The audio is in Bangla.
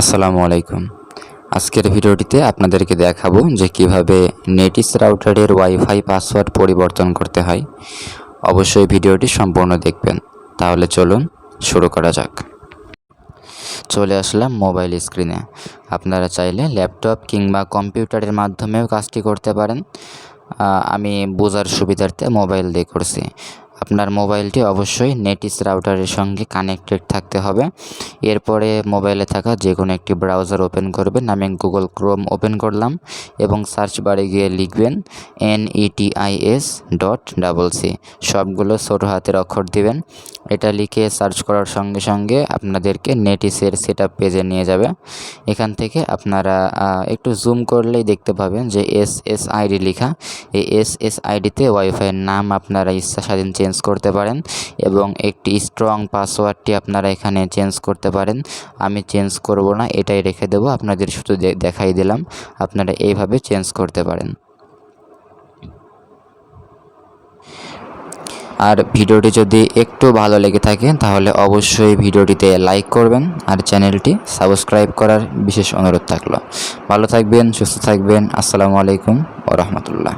আসসালামু আলাইকুম। আজকের ভিডিওটিতে আপনাদেরকে দেখাবো যে কীভাবে নেটিস রাউটারের ওয়াইফাই পাসওয়ার্ড পরিবর্তন করতে হয়। অবশ্যই ভিডিওটি সম্পূর্ণ দেখবেন। তাহলে চলুন শুরু করা যাক। চলে আসলাম মোবাইল স্ক্রিনে। আপনারা চাইলে ল্যাপটপ কিংবা কম্পিউটারের মাধ্যমেও কাজটি করতে পারেন। আমি বোঝার সুবিধার্থে মোবাইল দিয়ে করছি। আপনার মোবাইলটি অবশ্যই নেটিস রাউটারের সঙ্গে কানেক্টেড থাকতে হবে। এরপরে মোবাইলে থাকা যে কোনো একটি ব্রাউজার ওপেন করবেন। আমি গুগল ক্রোম ওপেন করলাম এবং সার্চ বারে গিয়ে লিখবেন N E T I S dot double C. সবগুলো ছোটো হাতের অক্ষর দিবেন। এটা লিখে সার্চ করার সঙ্গে সঙ্গে আপনাদেরকে নেটিসের সেট আপ পেজে নিয়ে যাবে। এখান থেকে আপনারা একটু জুম করলেই দেখতে পাবেন যে এস এস আইডি লেখা। এই এস এস আইডিতে ওয়াইফাইয়ের নাম আপনারা ইচ্ছা স্বাধীন চেঞ্জ করতে পারেন এবং একটি স্ট্রং পাসওয়ার্ডটি আপনারা এখানে চেঞ্জ করতে পারেন। আমি চেঞ্জ করব না, এটাই রেখে দেবো। আপনাদের শুধু দেখাই দিলাম। আপনারা এইভাবে চেঞ্জ করতে পারেন। আর ভিডিওটি যদি একটু ভালো লেগে থাকে, তাহলে অবশ্যই ভিডিওটিতে লাইক করবেন আর চ্যানেলটি সাবস্ক্রাইব করার বিশেষ অনুরোধ থাকল। ভালো থাকবেন, সুস্থ থাকবেন। আসসালামু আলাইকুম ও রহমতুল্লাহ।